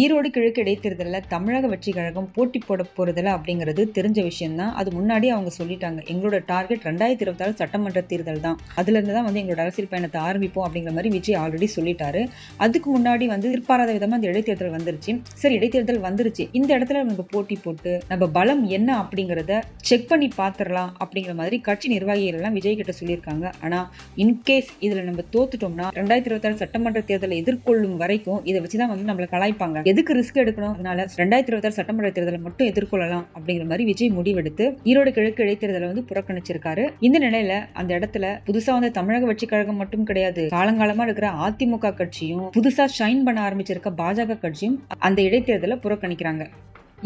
ஈரோடு கிழக்கு இடைத்தேர்தலில் தமிழக வெற்றி கழகம் போட்டி போட போகிறதில்ல அப்படிங்கிறது தெரிஞ்ச விஷயம்தான். அது முன்னாடி அவங்க சொல்லிட்டாங்க. எங்களோட டார்கெட் ரெண்டாயிரத்தி இருபத்தாறு சட்டமன்ற தேர்தல் தான். அதுலேருந்து தான் வந்து எங்களோட அரசியல் பயணத்தை ஆரம்பிப்போம் அப்படிங்கிற மாதிரி விஜய் ஆல்ரெடி சொல்லிட்டாரு. அதுக்கு முன்னாடி வந்து எதிர்பாராத விதமாக அந்த இடைத்தேர்தல் வந்துருச்சு. சரி இடைத்தேர்தல் வந்துருச்சு. இந்த இடத்துல நம்ம போட்டி போட்டு நம்ம பலம் என்ன அப்படிங்கிறத செக் பண்ணி பார்த்துடலாம் அப்படிங்கிற மாதிரி கட்சி நிர்வாகிகள் எல்லாம் விஜய் கிட்ட சொல்லியிருக்காங்க. ஆனால் இன்கேஸ் இதில் நம்ம தோத்துட்டோம்னா ரெண்டாயிரத்தி இருபத்தாறு சட்டமன்ற தேர்தலை எதிர்கொள்ளும் வரைக்கும் இதை வச்சு தான் வந்து நம்மளை கலாய்ப்பாங்க. எதுக்கு ரிஸ்க் எடுக்கணும்? அதனால ரெண்டாயிரத்தி இருபத்தாறு சட்டமன்ற தேர்தலை மட்டும் எதிர்கொள்ளலாம் அப்படிங்கிற மாதிரி விஜய் முடிவெடுத்து ஈரோடு கிழக்கு இடைத்தேர்தலை வந்து புறக்கணிச்சிருக்காரு. இந்த நிலையில அந்த இடத்துல புதுசா வந்து தமிழக வெற்றி கழகம் மட்டும் கிடையாது காலங்காலமா இருக்கிற அதிமுக கட்சியும் புதுசா ஷைன் பண்ண ஆரம்பிச்சிருக்க பாஜக கட்சியும் அந்த இடைத்தேர்தலை புறக்கணிக்கிறாங்க.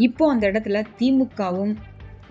இப்போ அந்த இடத்துல திமுகவும்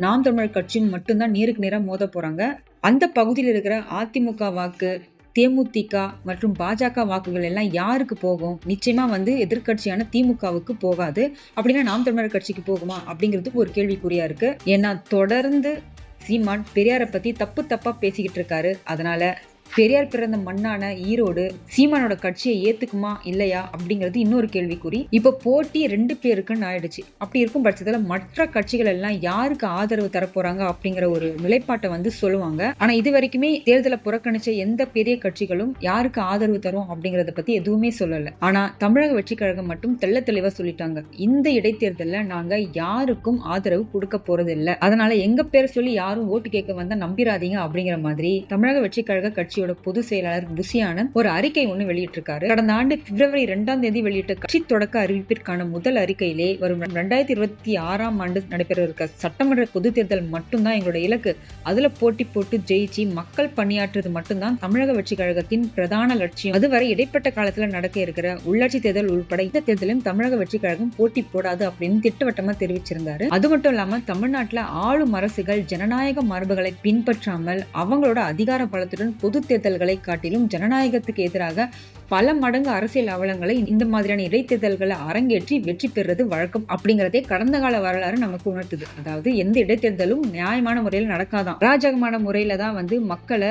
நாம் தமிழர் கட்சியும் மட்டும்தான் நேருக்கு நேராக மோத போறாங்க. அந்த பகுதியில் இருக்கிற அதிமுக வாக்கு தேமுதிக மற்றும் பாஜக வாக்குகள் எல்லாம் யாருக்கு போகும்? நிச்சயமா வந்து எதிர்க்கட்சியான திமுகவுக்கு போகாது. அப்படின்னா நாம் தமிழர் கட்சிக்கு போகுமா? அப்படிங்கிறதுக்கு ஒரு கேள்விக்குறியா இருக்கு. ஏன்னா தொடர்ந்து சீமான் பெரியாரை பத்தி தப்பு தப்பா பேசிக்கிட்டு இருக்காரு. அதனால பெரியார் பிறந்த மண்ணான ஈரோடு சீமானோட கட்சியை ஏத்துக்குமா இல்லையா அப்படிங்கிறது இன்னொரு கேள்விக்குறி. இப்ப போட்டி ரெண்டு பேருக்குன்னு ஆயிடுச்சு. அப்படி இருக்கும் பட்சத்துல மற்ற கட்சிகள் எல்லாம் யாருக்கு ஆதரவு தரப்போறாங்க அப்படிங்கிற ஒரு நிலைப்பாட்டை வந்து சொல்லுவாங்க. ஆனா இது வரைக்குமே தேர்தலை புறக்கணிச்ச எந்த பெரிய கட்சிகளும் யாருக்கு ஆதரவு தரும் அப்படிங்கறத பத்தி எதுவுமே சொல்லல. ஆனா தமிழக வெற்றி கழகம் மட்டும் தெள்ள தெளிவா சொல்லிட்டாங்க. இந்த இடைத்தேர்தல்ல நாங்க யாருக்கும் ஆதரவு கொடுக்க போறது இல்லை அதனால எங்க பேர் சொல்லி யாரும் ஓட்டு கேட்க வந்தா நம்பிராதீங்க அப்படிங்கிற மாதிரி தமிழக வெற்றி கழக கட்சி கட்சியோட பொதுச் செயலாளர் புசி ஆனந்த் ஒரு அறிக்கை ஒன்று வெளியிட்டிருக்காரு. கடந்த ஆண்டு பிப்ரவரி இரண்டாம் தேதி வெளியிட்ட கட்சி தொடக்க அறிவிப்பிற்கான முதல் அறிக்கையிலே வரும் ரெண்டாயிரத்தி இருபத்தி ஆறாம் ஆண்டு நடைபெற இருக்க சட்டமன்ற பொது தேர்தல் மட்டும்தான் எங்களோட இலக்கு. அதுல போட்டி போட்டு ஜெயிச்சு மக்கள் பணியாற்றுறது மட்டும்தான் தமிழக வெற்றி கழகத்தின் பிரதான லட்சியம். அதுவரை இடைப்பட்ட காலத்தில் நடக்க இருக்கிற உள்ளாட்சி தேர்தல் உள்பட இந்த தேர்தலும் தமிழக வெற்றி கழகம் போட்டி போடாது அப்படின்னு திட்டவட்டமா தெரிவிச்சிருந்தாரு. அது மட்டும் இல்லாம தமிழ்நாட்டில் ஆளும் அரசுகள் ஜனநாயக மரபுகளை பின்பற்றாமல் அவங்களோட அதிகார பலத்துடன் பொது தேர்தல்களை காட்டிலும் ஜனநாயகத்துக்கு எதிராக பல மடங்கு அரசியல் அவலங்களை இந்த மாதிரியான இடைத்தேர்தல்களை அரங்கேற்றி வெற்றி பெறுறது வழக்கம் அப்படிங்கிறதே கடந்த கால வரலாறு நமக்கு உணர்த்துது. அதாவது எந்த இடைத்தேர்தலும் நியாயமான முறையில் நடக்காதான். அராஜகமான முறையில தான் வந்து மக்களை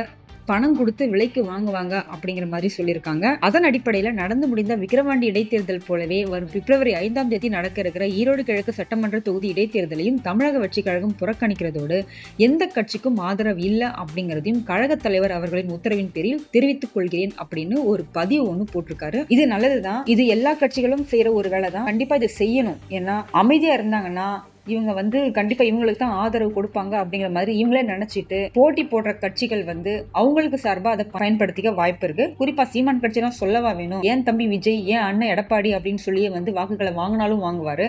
பணம் கொடுத்து விலைக்கு வாங்குவாங்க அப்படிங்கிற மாதிரி சொல்லியிருக்காங்க. அதன் அடிப்படையில் நடந்து முடிந்த விக்கிரவாண்டி இடைத்தேர்தல் போலவே வரும் பிப்ரவரி ஐந்தாம் தேதி நடக்க இருக்கிற ஈரோடு கிழக்கு சட்டமன்ற தொகுதி இடைத்தேர்தலையும் தமிழக வெற்றி கழகம் புறக்கணிக்கிறதோடு எந்த கட்சிக்கும் ஆதரவு இல்லை அப்படிங்கிறதையும் கழக தலைவர் அவர்களின் உத்தரவின் பேரில் தெரிவித்துக் கொள்கிறேன் அப்படின்னு ஒரு பதிவு ஒன்று போட்டிருக்காரு. இது நல்லதுதான். இது எல்லா கட்சிகளும் செய்யற ஒரு வேலை தான் கண்டிப்பா இதை செய்யணும். ஏன்னா அமைதியா இருந்தாங்கன்னா இவங்க வந்து கண்டிப்பா இவங்களுக்கு தான் ஆதரவு கொடுப்பாங்க அப்படிங்கிற மாதிரி இவங்களே நினைச்சிட்டு போட்டி போடுற கட்சிகள் வந்து அவங்களுக்கு சார்பா அதை பயன்படுத்திக்க வாய்ப்பு இருக்கு. குறிப்பா சீமான் கட்சியெல்லாம் சொல்லவா வேணும்? ஏன் தம்பி விஜய் ஏன் அண்ணன் எடப்பாடி அப்படின்னு சொல்லியே வந்து வாக்குகளை வாங்கினாலும் வாங்குவாரு.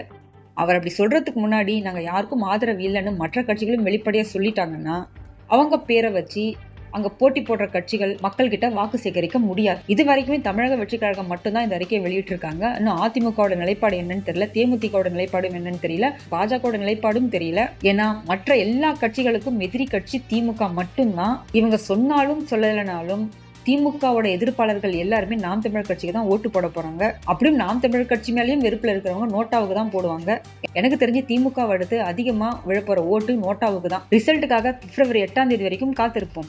அவர் அப்படி சொல்றதுக்கு முன்னாடி நாங்க யாருக்கும் ஆதரவு இல்லைன்னு மற்ற கட்சிகளும் வெளிப்படையா சொல்லிட்டாங்கன்னா அவங்க பேரை வச்சு அங்க போட்டி போடுற கட்சிகள் மக்கள் கிட்ட வாக்கு சேகரிக்க முடியாது. இது வரைக்குமே தமிழக வெற்றி கழகம் மட்டும்தான் இந்த அறிக்கையை வெளியிட்டிருக்காங்க. இன்னும் அதிமுகவோட நிலைப்பாடு என்னன்னு தெரியல தேமுதிகவோட நிலைப்பாடும் என்னன்னு தெரியல பாஜகவோட நிலைப்பாடும் தெரியல. ஏன்னா மற்ற எல்லா கட்சிகளுக்கும் எதிரி கட்சி திமுக மட்டும்தான். இவங்க சொன்னாலும் சொல்லலைனாலும் திமுகவோட எதிர்ப்பாளர்கள் எல்லாருமே நாம் தமிழர் கட்சிக்கு தான் ஓட்டு போட போறாங்க. அப்படியும் நாம் தமிழர் கட்சி மேலேயும் வெறுப்புல இருக்கிறவங்க நோட்டாவுக்கு தான் போடுவாங்க. எனக்கு தெரிஞ்சு திமுக அடுத்து அதிகமா விழப்போற ஓட்டு நோட்டாவுக்கு தான். ரிசல்ட்டுக்காக பிப்ரவரி எட்டாம் தேதி வரைக்கும் காத்திருப்போம்.